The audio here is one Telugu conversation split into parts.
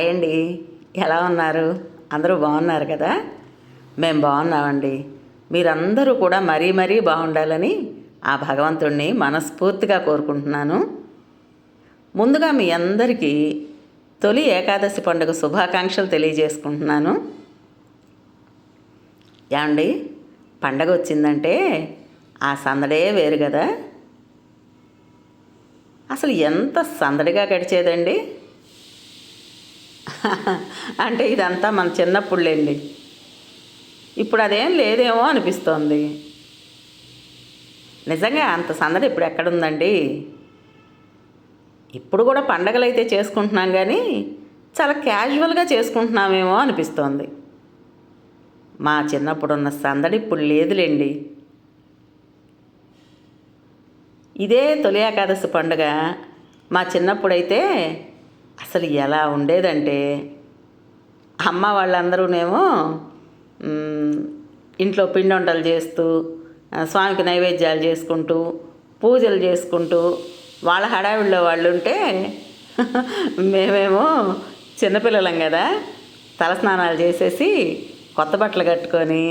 హాయ్ అండి ఎలా ఉన్నారు? అందరూ బాగున్నారు కదా? మేము బాగున్నామండి. మీరందరూ కూడా మరీ మరీ బాగుండాలని ఆ భగవంతుణ్ణి మనస్ఫూర్తిగా కోరుకుంటున్నాను. ముందుగా మీ అందరికీ తొలి ఏకాదశి పండుగ శుభాకాంక్షలు తెలియజేసుకుంటున్నాను. ఏమండి? పండగ వచ్చిందంటే ఆ సందడే వేరు కదా? అసలు ఎంత సందడిగా గడిచేదండి? అంటే ఇదంతా మన చిన్నప్పుడులేండి ఇప్పుడు అదేం లేదేమో అనిపిస్తోంది. నిజంగా అంత సందడి ఇప్పుడు ఎక్కడుందండి? ఇప్పుడు కూడా పండగలు అయితే చేసుకుంటున్నాం కానీ చాలా క్యాజువల్గా చేసుకుంటున్నామేమో అనిపిస్తోంది. మా చిన్నప్పుడు ఉన్న సందడి ఇప్పుడు లేదులేండి. ఇదే తొలి ఏకాదశి పండుగ మా చిన్నప్పుడైతే అసలు ఎలా ఉండేదంటే అమ్మ వాళ్ళందరూనేమో ఇంట్లో పిండి వంటలు చేస్తూ స్వామికి నైవేద్యాలు చేసుకుంటూ పూజలు చేసుకుంటూ వాళ్ళ హడావిడిలో వాళ్ళు ఉంటే మేమేమో చిన్నపిల్లలం కదా తలస్నానాలు చేసేసి కొత్త బట్టలు కట్టుకొని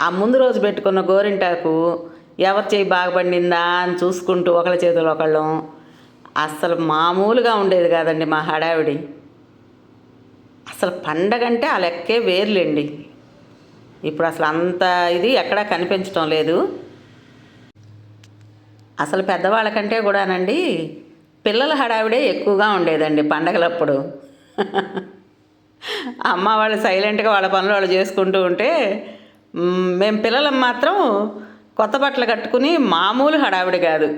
ఆ ముందు రోజు పెట్టుకున్న గోరింటాకు ఎవరి చేయి బాగా పండిందా అని చూసుకుంటూ ఒకళ్ళ చేతులు ఒకళ్ళం. అసలు మామూలుగా ఉండేది కాదండి మా హడావిడి. అసలు పండగ అంటే ఆ లెక్కే వేర్లేండి. ఇప్పుడు అసలు అంత ఇది ఎక్కడా కనిపించడం లేదు. అసలు పెద్దవాళ్ళకంటే కూడానండి పిల్లల హడావిడే ఎక్కువగా ఉండేదండి పండగలప్పుడు. అమ్మ వాళ్ళు సైలెంట్గా వాళ్ళ పనులు వాళ్ళు చేసుకుంటూ ఉంటే మేము పిల్లలం మాత్రం కొత్త బట్టలు కట్టుకుని మామూలు హడావిడి కాదు.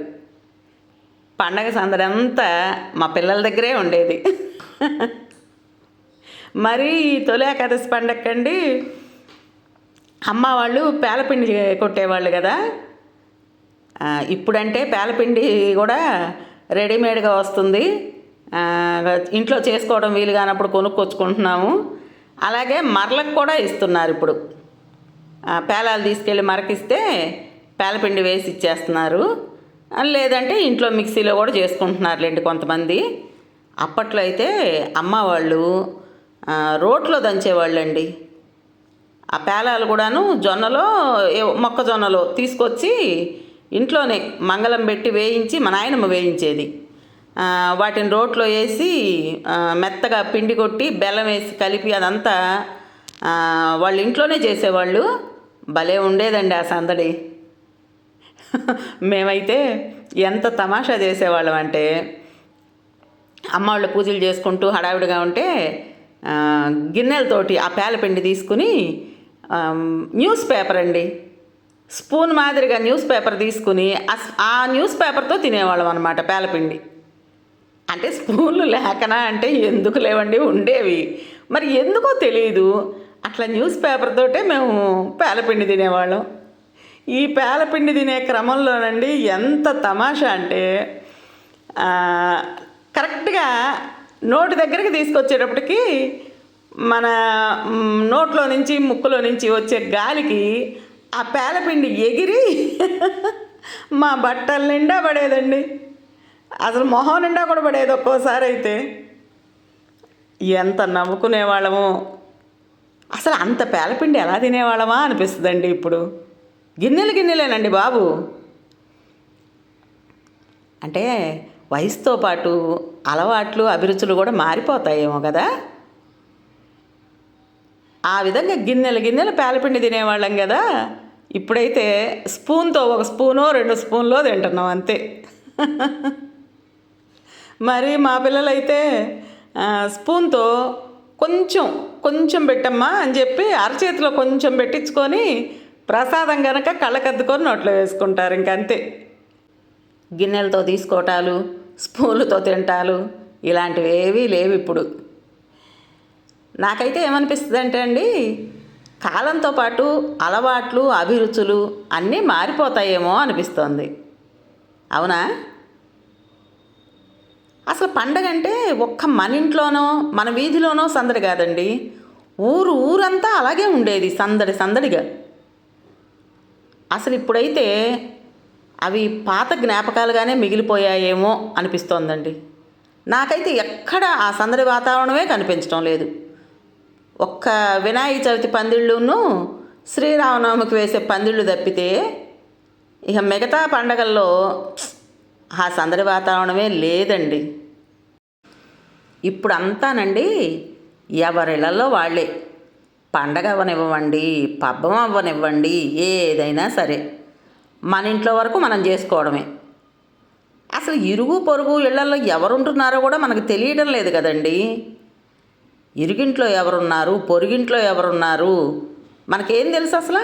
పండగ సందడంతా మా పిల్లల దగ్గరే ఉండేది. మరి ఈ తొలి ఏకాదశి పండగకండి అమ్మ వాళ్ళు పేలపిండి కొట్టేవాళ్ళు కదా. ఇప్పుడంటే పేలపిండి కూడా రెడీమేడ్గా వస్తుంది. ఇంట్లో చేసుకోవడం వీలు కానప్పుడు కొనుక్కొచ్చుకుంటున్నాము. అలాగే మరలకు కూడా ఇస్తున్నారు ఇప్పుడు. పేలాలు తీసుకెళ్ళి మరకిస్తే పేలపిండి వేసి ఇచ్చేస్తున్నారు. లేదంటే ఇంట్లో మిక్సీలో కూడా చేసుకుంటున్నారులేండి కొంతమంది. అప్పట్లో అయితే అమ్మ వాళ్ళు రోట్లో దంచేవాళ్ళండి. ఆ పేలాలు కూడాను జొన్నలో మొక్కజొన్నలో తీసుకొచ్చి ఇంట్లోనే మంగళం పెట్టి వేయించి మా నాయనమ్మ వేయించేది. వాటిని రోట్లో వేసి మెత్తగా పిండి కొట్టి బెల్లం వేసి కలిపి అదంతా వాళ్ళ వాళ్ళు ఇంట్లోనే చేసేవాళ్ళు. భలే ఉండేదండి ఆ సందడి. మేమైతే ఎంత తమాషా చేసేవాళ్ళం అంటే అమ్మ వాళ్ళు పూజలు చేసుకుంటూ హడావిడిగా ఉంటే గిన్నెలతోటి ఆ పేలపిండి తీసుకుని న్యూస్ పేపర్ అండి. స్పూన్ మాదిరిగా న్యూస్ పేపర్ తీసుకుని ఆ ఆ న్యూస్ పేపర్తో తినేవాళ్ళం అనమాట పేలపిండి అంటే స్పూన్లు లేకనా అంటే ఎందుకు లేవండి ఉండేవి. మరి ఎందుకో తెలియదు అట్లా న్యూస్ పేపర్తోటే మేము పేలపిండి తినేవాళ్ళం. ఈ పేలపిండి తినే క్రమంలోనండి ఎంత తమాషా అంటే కరెక్ట్గా నోటి దగ్గరికి తీసుకొచ్చేటప్పటికి మన నోట్లో నుంచి ముక్కులో నుంచి వచ్చే గాలికి ఆ పేలపిండి ఎగిరి మా బట్టల నిండా పడేదండి. అసలు మొహం నిండా కూడా పడేది ఒక్కోసారి అయితే. ఎంత నవ్వుకునేవాళ్ళము. అసలు అంత పేలపిండి ఎలా తినేవాళ్ళమా అనిపిస్తుందండి ఇప్పుడు. గిన్నెలు గిన్నెలేనండి బాబు. అంటే వయసుతో పాటు అలవాట్లు అభిరుచులు కూడా మారిపోతాయేమో కదా. ఆ విధంగా గిన్నెలు గిన్నెలు పేలపిండి తినేవాళ్ళం కదా. ఇప్పుడైతే స్పూన్తో ఒక స్పూనో రెండు స్పూన్లో తింటున్నాం అంతే. మరి మా పిల్లలైతే స్పూన్తో కొంచెం కొంచెం పెట్టమ్మా అని చెప్పి అరచేతిలో కొంచెం పెట్టించుకొని ప్రసాదం కనుక కళ్ళకద్దుకొని నోట్లో వేసుకుంటారు ఇంకంతే గిన్నెలతో తీసుకోవటాలు స్పూన్లతో తింటాలు ఇలాంటివి ఏవీ లేవు ఇప్పుడు. నాకైతే ఏమనిపిస్తుంది అంటే అండి కాలంతో పాటు అలవాట్లు అభిరుచులు అన్నీ మారిపోతాయేమో అనిపిస్తోంది. అవునా? అసలు పండగ అంటే ఒక్క మన ఇంట్లోనో మన వీధిలోనో సందడి కాదండి. ఊరు ఊరంతా అలాగే ఉండేది సందడి సందడిగా. అసలు ఇప్పుడైతే అవి పాత జ్ఞాపకాలుగానే మిగిలిపోయాయేమో అనిపిస్తోందండి. నాకైతే ఎక్కడ ఆ సందడి వాతావరణమే కనిపించడం లేదు. ఒక్క వినాయక చవితి పందిళ్ళును శ్రీరామనవమికి వేసే పందిళ్ళు తప్పితే ఇక మిగతా పండగల్లో ఆ సందడి వాతావరణమే లేదండి. ఇప్పుడు అంతానండి ఎవరిళ్ళలో వాళ్ళే. పండగ అవ్వనివ్వండి పబ్బం అవ్వనివ్వండి ఏదైనా సరే. మన ఇంట్లో వరకు మనం చేసుకోవడమే. అసలు ఇరుగు పొరుగు ఇళ్ళలో ఎవరుంటున్నారో కూడా మనకు తెలియడం లేదు కదండి. ఇరుగింట్లో ఎవరున్నారు పొరుగింట్లో ఎవరున్నారు మనకేం తెలుసు అసలు?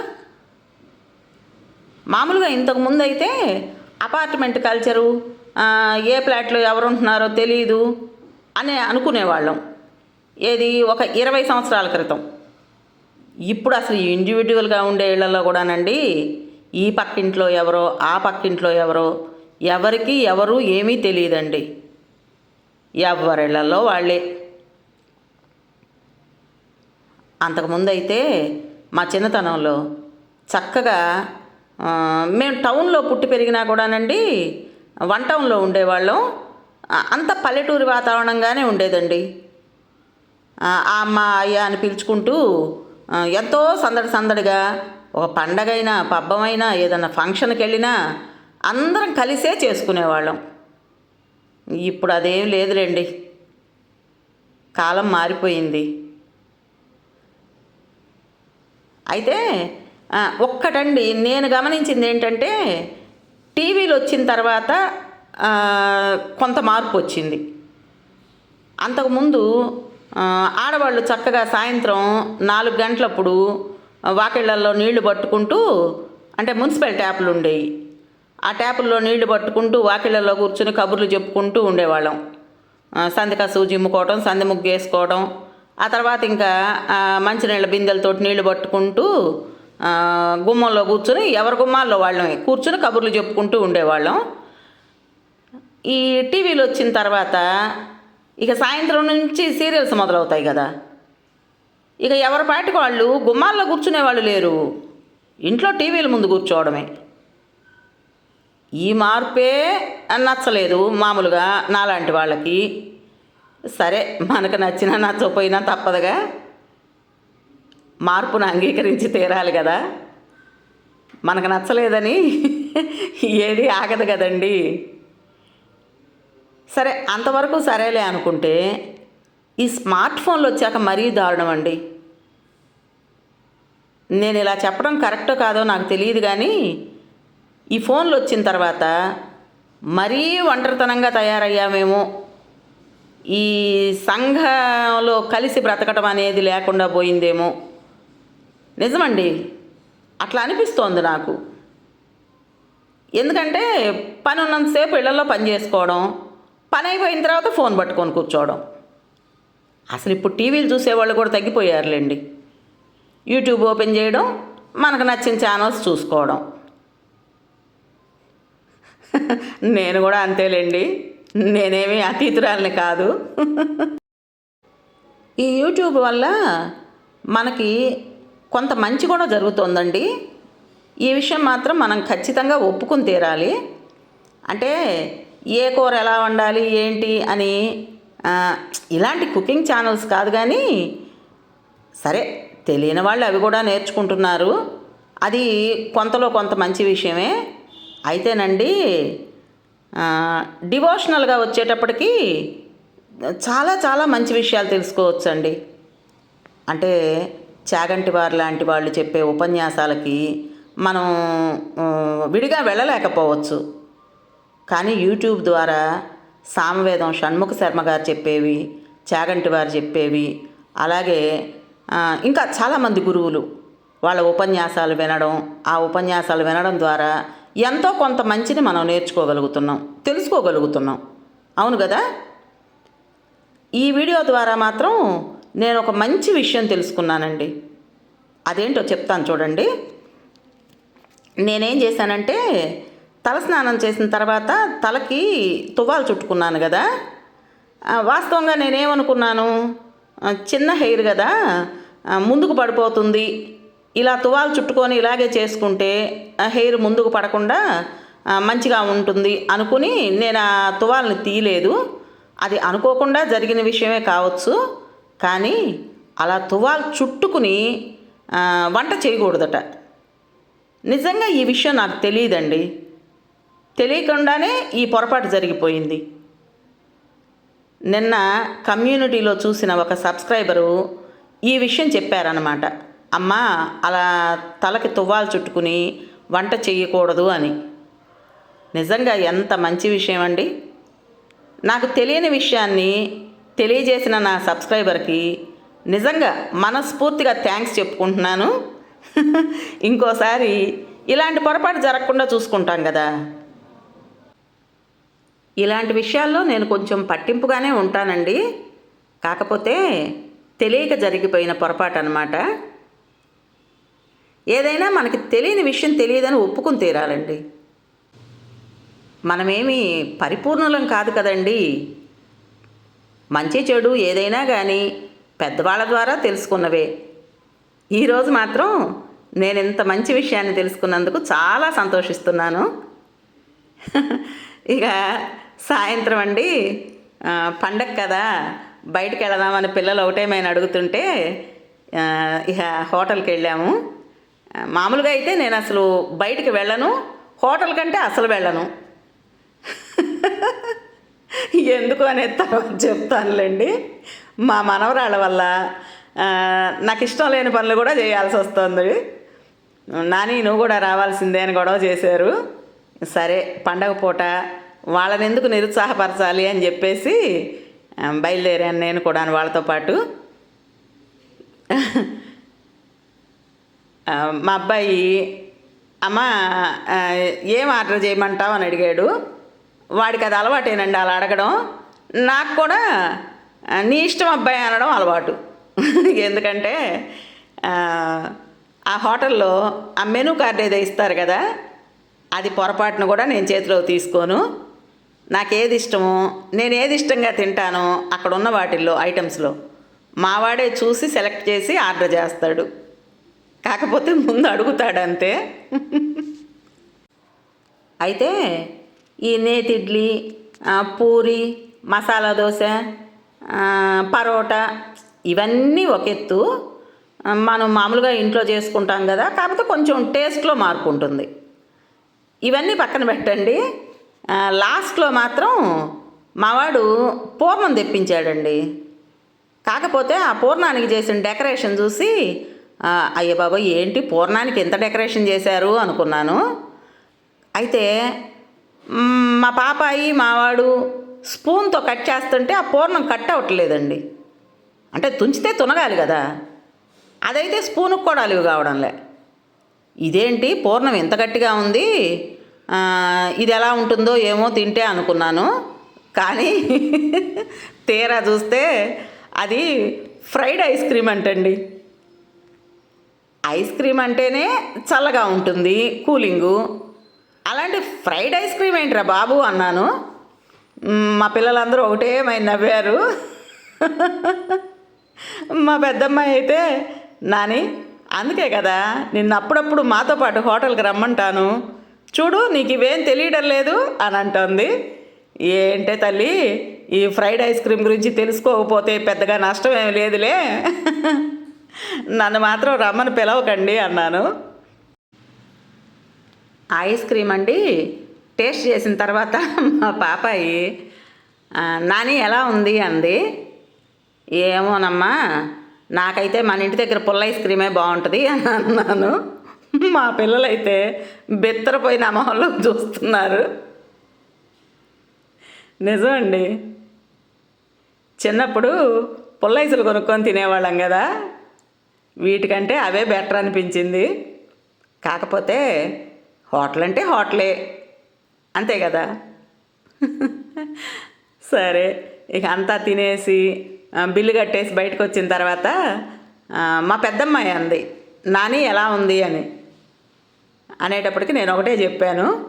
మామూలుగా ఇంతకుముందు అయితే అపార్ట్మెంట్ కల్చరు ఏ ఫ్లాట్లో ఎవరు ఉంటున్నారో తెలియదు అని అనుకునేవాళ్ళం. ఏది? ఒక ఇరవై సంవత్సరాల క్రితం. ఇప్పుడు అసలు ఇండివిజువల్గా ఉండే ఇళ్ళలో కూడానండి ఈ పక్కింట్లో ఎవరో ఆ పక్కింట్లో ఎవరో ఎవరికి ఎవరు ఏమీ తెలియదండి. ఎవరిళ్ళలో వాళ్ళే. అంతకుముందు అయితే మా చిన్నతనంలో చక్కగా మేము టౌన్లో పుట్టి పెరిగినా కూడానండి వన్ టౌన్లో ఉండేవాళ్ళం. అంత పల్లెటూరి వాతావరణంగానే ఉండేదండి. ఆ అమ్మ అయ్య అని పిలుచుకుంటూ ఎంతో సందడి సందడిగా ఒక పండగైనా పబ్బమైనా ఏదైనా ఫంక్షన్కి వెళ్ళినా అందరం కలిసే చేసుకునేవాళ్ళం. ఇప్పుడు అదేం లేదులేండి. కాలం మారిపోయింది. అయితే ఒక్కటండి నేను గమనించింది ఏంటంటే టీవీలు వచ్చిన తర్వాత కొంత మార్పు వచ్చింది. అంతకుముందు ఆడవాళ్ళు చక్కగా సాయంత్రం నాలుగు గంటలప్పుడు వాకిళ్ళల్లో నీళ్ళు పట్టుకుంటూ అంటే మున్సిపల్ ట్యాపులు ఉండేవి. ఆ ట్యాపుల్లో నీళ్ళు పట్టుకుంటూ వాకిళ్ళల్లో కూర్చుని కబుర్లు చెప్పుకుంటూ ఉండేవాళ్ళం. ఆ, సంధిక సంది ముగ్గు వేసుకోవడం ఆ తర్వాత ఇంకా మంచినీళ్ళ బిందెలతోటి నీళ్ళు పట్టుకుంటూ గుమ్మంలో కూర్చుని ఎవరి గుమ్మాల్లో వాళ్ళమే కూర్చుని కబుర్లు చెప్పుకుంటూ ఉండేవాళ్ళం. ఈ టీవీలు వచ్చిన తర్వాత ఇక సాయంత్రం నుంచి సీరియల్స్ మొదలవుతాయి కదా. ఇక ఎవరి పాటికి వాళ్ళు గుమ్మాల్లో కూర్చునే వాళ్ళు లేరు. ఇంట్లో టీవీల ముందు కూర్చోవడమే. ఈ మార్పే నచ్చలేదు మామూలుగా నాలాంటి వాళ్ళకి. సరే మనకు నచ్చినా నచ్చకపోయినా తప్పదుగా. మార్పును అంగీకరించి తీరాలి కదా. మనకు నచ్చలేదని ఏది ఆగదు కదండీ. సరే అంతవరకు సరేలే అనుకుంటే ఈ స్మార్ట్ ఫోన్లు వచ్చాక మరీ దారుణం అండి. నేను ఇలా చెప్పడం కరెక్టో కాదో నాకు తెలియదు కానీ ఈ ఫోన్లు వచ్చిన తర్వాత మరీ ఒంటరితనంగా తయారయ్యామేమో. ఈ సంఘంలో కలిసి బ్రతకటం అనేది లేకుండా పోయిందేమో. నిజమండి అట్లా అనిపిస్తోంది నాకు. ఎందుకంటే పని ఉన్నంతసేపు ఇళ్ళలో పని చేసుకోవడం పని అయిపోయిన తర్వాత ఫోన్ పట్టుకొని కూర్చోవడం. అసలు ఇప్పుడు టీవీలు చూసేవాళ్ళు కూడా తగ్గిపోయారులేండి. యూట్యూబ్ ఓపెన్ చేయడం మనకు నచ్చిన ఛానల్స్ చూసుకోవడం. నేను కూడా అంతేలేండి. నేనేమి అతీతురాలని కాదు. ఈ యూట్యూబ్ వల్ల మనకి కొంత మంచి కూడా జరుగుతుందండి. ఈ విషయం మాత్రం మనం ఖచ్చితంగా ఒప్పుకుని తీరాలి. అంటే ఏ కూర ఎలా వండాలి ఏంటి అని ఇలాంటి కుకింగ్ ఛానల్స్ కాదు కానీ సరే తెలియని వాళ్ళు అవి కూడా నేర్చుకుంటున్నారు. అది కొంతలో కొంత మంచి విషయమే. అయితేనండి డివోషనల్గా వచ్చేటప్పటికి చాలా చాలా మంచి విషయాలు తెలుసుకోవచ్చండి. అంటే చాగంటి వారు లాంటి వాళ్ళు చెప్పే ఉపన్యాసాలకి మనం విడిగా వెళ్ళలేకపోవచ్చు. కానీ యూట్యూబ్ ద్వారా సామవేదం షణ్ముఖ శర్మ గారు చెప్పేవి చాగంటి వారు చెప్పేవి అలాగే ఇంకా చాలామంది గురువులు వాళ్ళ ఉపన్యాసాలు వినడం ఆ ఉపన్యాసాలు వినడం ద్వారా ఎంతో కొంత మంచిని మనం నేర్చుకోగలుగుతున్నాం తెలుసుకోగలుగుతున్నాం. అవును కదా? ఈ వీడియో ద్వారా మాత్రం నేను ఒక మంచి విషయం తెలుసుకున్నానండి. అదేంటో చెప్తాను చూడండి. నేనేం చేశానంటే తల స్నానం చేసిన తర్వాత తలకి తువ్వాలు చుట్టుకున్నాను కదా. వాస్తవంగా నేనేమనుకున్నాను? చిన్న హెయిర్ కదా ముందుకు పడిపోతుంది. ఇలా తువాలు చుట్టుకొని ఇలాగే చేసుకుంటే ఆ హెయిర్ ముందుకు పడకుండా మంచిగా ఉంటుంది అనుకుని నేను ఆ తువాల్ని తీయలేదు. అది అనుకోకుండా జరిగిన విషయమే కావచ్చు. కానీ అలా తువాలు చుట్టుకుని వంట చేయకూడదట. నిజంగా ఈ విషయం నాకు తెలియదండి. తెలియకుండానే ఈ పొరపాటు జరిగిపోయింది. నిన్న కమ్యూనిటీలో చూసిన ఒక సబ్స్క్రైబరు ఈ విషయం చెప్పారనమాట అమ్మా అలా తలకి తువ్వాలు చుట్టుకుని వంట చేయకూడదు అని. నిజంగా ఎంత మంచి విషయం అండి. నాకు తెలియని విషయాన్ని తెలియజేసిన నా సబ్స్క్రైబర్కి నిజంగా మనస్ఫూర్తిగా థ్యాంక్స్ చెప్పుకుంటున్నాను. ఇంకోసారి ఇలాంటి పొరపాటు జరగకుండా చూసుకుంటాం కదా. ఇలాంటి విషయాల్లో నేను కొంచెం పట్టింపుగానే ఉంటానండి. కాకపోతే తెలియక జరిగిపోయిన పొరపాటు అనమాట ఏదైనా మనకి తెలియని విషయం తెలియదని ఒప్పుకుని తీరాలండి. మనమేమి పరిపూర్ణులం కాదు కదండి. మంచి చెడు ఏదైనా కానీ పెద్దవాళ్ళ ద్వారా తెలుసుకున్నవే. ఈరోజు మాత్రం నేను ఇంత మంచి విషయాన్ని తెలుసుకున్నందుకు చాలా సంతోషిస్తున్నాను. ఇక సాయంత్రం అండి. పండగ కదా. బయటకు వెళదామని పిల్లలు ఒకటేమైనా అడుగుతుంటే ఇక హోటల్కి వెళ్ళాము. మామూలుగా అయితే నేను అసలు బయటికి వెళ్ళను. హోటల్ కంటే అసలు వెళ్ళను. ఎందుకు అనేది తర్వాత చెప్తానులేండి. మా మనవరాళ్ళ వల్ల నాకు ఇష్టం లేని పనులు కూడా చేయాల్సి వస్తుంది. నాని నువ్వు కూడా రావాల్సిందే అని గొడవ చేశారు. సరే పండగ పూట వాళ్ళని ఎందుకు నిరుత్సాహపరచాలి అని చెప్పేసి బయలుదేరాను నేను కూడా వాళ్ళతో పాటు. మా అబ్బాయి అమ్మ ఏం ఆర్డర్ చేయమంటావు అని అడిగాడు. వాడికి అది అలవాటేనండి అలా అడగడం. నాకు కూడా నీ ఇష్టం అబ్బాయి అనడం అలవాటు. ఎందుకంటే ఆ, ఆ హోటల్లో ఆ మెనూ కార్డు ఏదో ఇస్తారు కదా అది పొరపాటును కూడా నేను చేతిలో తీసుకోను. నాకు ఏది ఇష్టమో నేను ఏది ఇష్టంగా తింటానో అక్కడ ఉన్న వాటిల్లో ఐటమ్స్లో మావాడే చూసి సెలెక్ట్ చేసి ఆర్డర్ చేస్తాడు. కాకపోతే ముందు అడుగుతాడు అంతే అయితే ఈ నేతి ఇడ్లీ పూరి మసాలా దోశ పరోటా ఇవన్నీ ఒక ఎత్తు మనం మామూలుగా ఇంట్లో చేసుకుంటాం కదా కాకపోతే కొంచెం టేస్ట్లో మార్పు ఉంటుంది. ఇవన్నీ పక్కన పెట్టండి. లాస్ట్లో మాత్రం మావాడు పూర్ణం తెప్పించాడండి. కాకపోతే ఆ పూర్ణానికి చేసిన డెకరేషన్ చూసి ఆ, అయ్య బాబా ఏంటి పూర్ణానికి ఎంత డెకరేషన్ చేశారు అనుకున్నాను. అయితే మా పాపాయి మావాడు స్పూన్తో కట్ చేస్తుంటే ఆ పూర్ణం కట్ అవ్వట్లేదండి. అంటే తుంచితే తునగాలి కదా. అదైతే స్పూన్కి కూడా అలివి కావడంలే. ఇదేంటి? పూర్ణం ఎంత గట్టిగా ఉంది. ఇది ఎలా ఉంటుందో ఏమో తింటే అనుకున్నాను. కానీ తీరా చూస్తే అది ఫ్రైడ్ ఐస్ క్రీమ్ అంటండి. ఐస్ క్రీమ్ అంటేనే చల్లగా ఉంటుంది కూలింగు. అలాంటి ఫ్రైడ్ ఐస్ క్రీమ్ ఏంట్రా బాబు అన్నాను. మా పిల్లలందరూ ఒకటే మై నవ్వారు. మా పెద్దమ్మాయి అయితే నాని అందుకే కదా నిన్న అప్పుడప్పుడు మాతో పాటు హోటల్కి రమ్మంటాను. చూడు నీకు ఇవేం తెలియడం లేదు అని అంటుంది. ఏంటే తల్లి ఈ ఫ్రైడ్ ఐస్ క్రీమ్ గురించి తెలుసుకోకపోతే పెద్దగా నష్టం ఏమి లేదులే. నన్ను మాత్రం రమ్మని పిలవకండి అన్నాను. ఐస్ క్రీమ్ అండి టేస్ట్ చేసిన తర్వాత మా పాపాయి నాని ఎలా ఉంది? అంది. ఏమోనమ్మా నాకైతే మన ఇంటి దగ్గర పుల్ల ఐస్ క్రీమే బాగుంటుంది అని అన్నాను. మా పిల్లలైతే బెత్తరపోయిన మొహంలో చూస్తున్నారు. నిజమండి చిన్నప్పుడు పుల్లైసులు కొనుక్కొని తినేవాళ్ళం కదా. వీటికంటే అవే బెటర్ అనిపించింది. కాకపోతే హోటల్ అంటే హోటలే. అంతే కదా. సరే ఇక అంతా తినేసి బిల్లు కట్టేసి బయటకు వచ్చిన తర్వాత మా పెద్దమ్మాయి అంది నాని ఎలా ఉంది? అని. అనేటప్పటికి నేను ఒకటే చెప్పాను.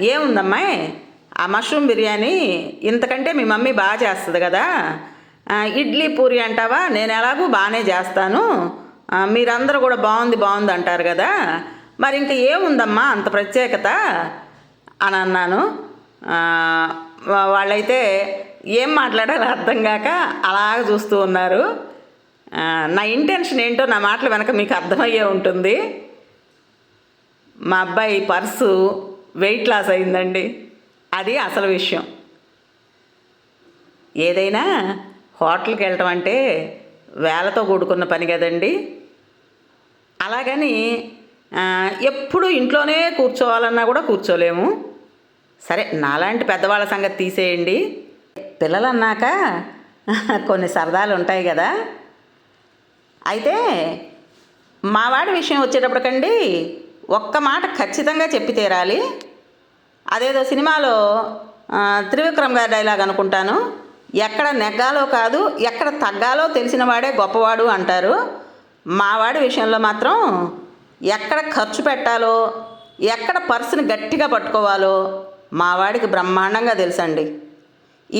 ఏముందమ్మాయి ఆ మష్రూమ్ బిర్యానీ ఇంతకంటే మీ మమ్మీ బాగా చేస్తుంది కదా. ఇడ్లీ పూరి అంటావా? నేను ఎలాగూ బాగానే చేస్తాను. మీరందరూ కూడా బాగుంది బాగుంది అంటారు కదా. మరి ఇంకా ఏముందమ్మా అంత ప్రత్యేకత? అని అన్నాను. వాళ్ళైతే ఏం మాట్లాడాలో అర్థం కాక అలాగ చూస్తూ ఉన్నారు. నా ఇంటెన్షన్ ఏంటో నా మాటలు వెనక మీకు అర్థమయ్యే ఉంటుంది. మా అబ్బాయి పర్సు వెయిట్ లాస్ అయిందండి. అది అసలు విషయం. ఏదైనా హోటల్కి వెళ్ళటం అంటే వేలతో కూడుకున్న పని కదండి. అలాగని ఎప్పుడు ఇంట్లోనే కూర్చోవాలన్నా కూడా కూర్చోలేము. సరే నాలాంటి పెద్దవాళ్ళ సంగతి తీసేయండి. పిల్లలు అన్నాక కొన్ని సరదాలు ఉంటాయి కదా. అయితే మావాడి విషయం వచ్చేటప్పటికండి ఒక్క మాట ఖచ్చితంగా చెప్పి తీరాలి. అదేదో సినిమాలో త్రివిక్రమ్ గారి డైలాగ్ అనుకుంటాను. ఎక్కడ నెగ్గాలో కాదు ఎక్కడ తగ్గాలో తెలిసిన వాడే గొప్పవాడు అంటారు. మావాడి విషయంలో మాత్రం ఎక్కడ ఖర్చు పెట్టాలో ఎక్కడ పర్సుని గట్టిగా పట్టుకోవాలో మావాడికి బ్రహ్మాండంగా తెలుసండి.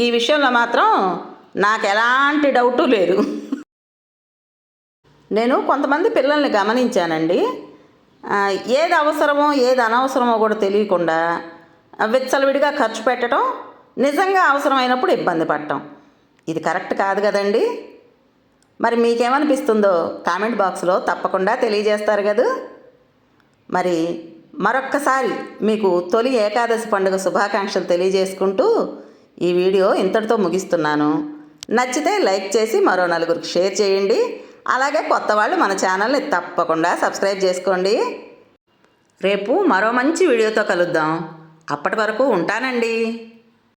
ఈ విషయంలో మాత్రం నాకు ఎలాంటి డౌటు లేదు నేను కొంతమంది పిల్లల్ని గమనించానండి. ఏది అవసరమో ఏది అనవసరమో కూడా తెలియకుండా విచ్చలవిడిగా ఖర్చు పెట్టడం నిజంగా అవసరమైనప్పుడు ఇబ్బంది పడటం. ఇది కరెక్ట్ కాదు కదండి? మరి మీకేమనిపిస్తుందో కామెంట్ బాక్స్లో తప్పకుండా తెలియజేస్తారు కదా? మరి మరొక్కసారి మీకు తొలి ఏకాదశి పండుగ శుభాకాంక్షలు తెలియజేసుకుంటూ ఈ వీడియో ఇంతటితో ముగిస్తున్నాను. నచ్చితే లైక్ చేసి మరో నలుగురికి షేర్ చేయండి. అలాగే కొత్త వాళ్ళు మన ఛానల్ని తప్పకుండా సబ్స్క్రైబ్ చేసుకోండి. రేపు మరో మంచి వీడియోతో కలుద్దాం. అప్పటి వరకు ఉంటానండి.